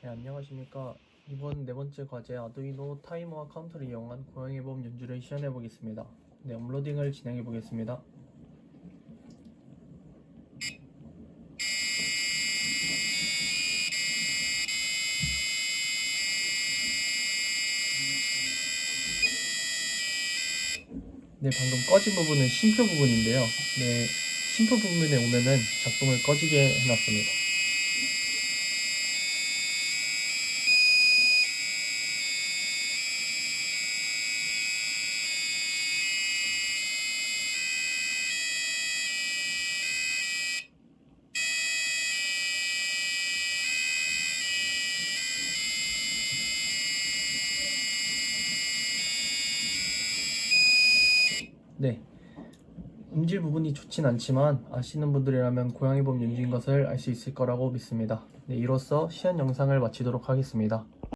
네, 안녕하십니까. 이번 네 번째 과제 아두이노 타이머와 카운터를 이용한 고양이 보험 연주를 시연해 보겠습니다. 네, 업로딩을 진행해 보겠습니다. 네, 방금 꺼진 부분은 심표 부분인데요. 네, 심표 부분에 오면은 작동을 꺼지게 해놨습니다. 네. 음질 부분이 좋진 않지만 아시는 분들이라면 고양이 봄 연주인 것을 알 수 있을 거라고 믿습니다. 네, 이로써 시연 영상을 마치도록 하겠습니다.